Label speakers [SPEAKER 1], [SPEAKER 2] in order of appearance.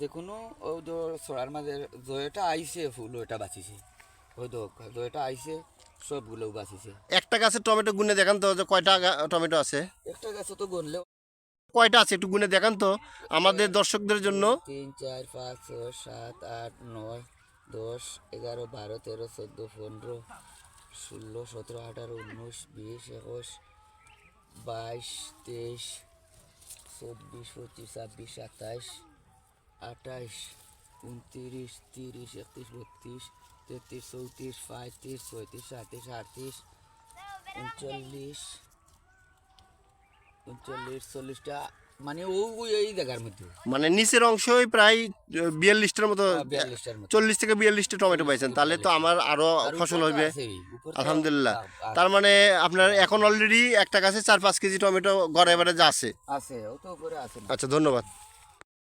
[SPEAKER 1] যে কোনো ওই তো সরার মাঝে জয়টা আইছে ফুল ওটা বাঁচিছে ওই তো জয়টা আইছে সবগুলো বাঁচিছে
[SPEAKER 2] একটা গাছে টমেটো গুনে দেখান তো যে কয়টা টমেটো আছে
[SPEAKER 1] একটা গাছে তো গুনলেও
[SPEAKER 2] কয়টা আছে একটু গুনে দেখান তো আমাদের দর্শকদের জন্য
[SPEAKER 1] তিন চার পাঁচ ছয় সাত আট নয় দশ এগারো বারো তেরো চোদ্দো পনেরো ষোলো সতেরো আঠারো উনিশ বিশ একুশ বাইশ তেইশ চব্বিশ পঁচিশ ছাব্বিশ সাতাইশ আঠাইশ উনত্রিশ তিরিশ একত্রিশ বত্রিশ তেত্রিশ চৌত্রিশ পঁয়ত্রিশ পঁয়ত্রিশ সাঁত্রিশ আটত্রিশ উনচল্লিশ উনচল্লিশ চল্লিশটা মানে ওই এই জায়গার মধ্যে
[SPEAKER 2] মানে নিচের অংশই প্রায় বিয়াল্লিশটার মতো চল্লিশ থেকে বিয়াল্লিশটা টমেটো পাইছেন তাহলে তো আমার আরো ফসল হবে আলহামদুলিল্লাহ আচ্ছা। তার মানে আপনার এখন অলরেডি একটা গাছে চার পাঁচ কেজি টমেটো গড়ে এবারে যা আছে আচ্ছা ধন্যবাদ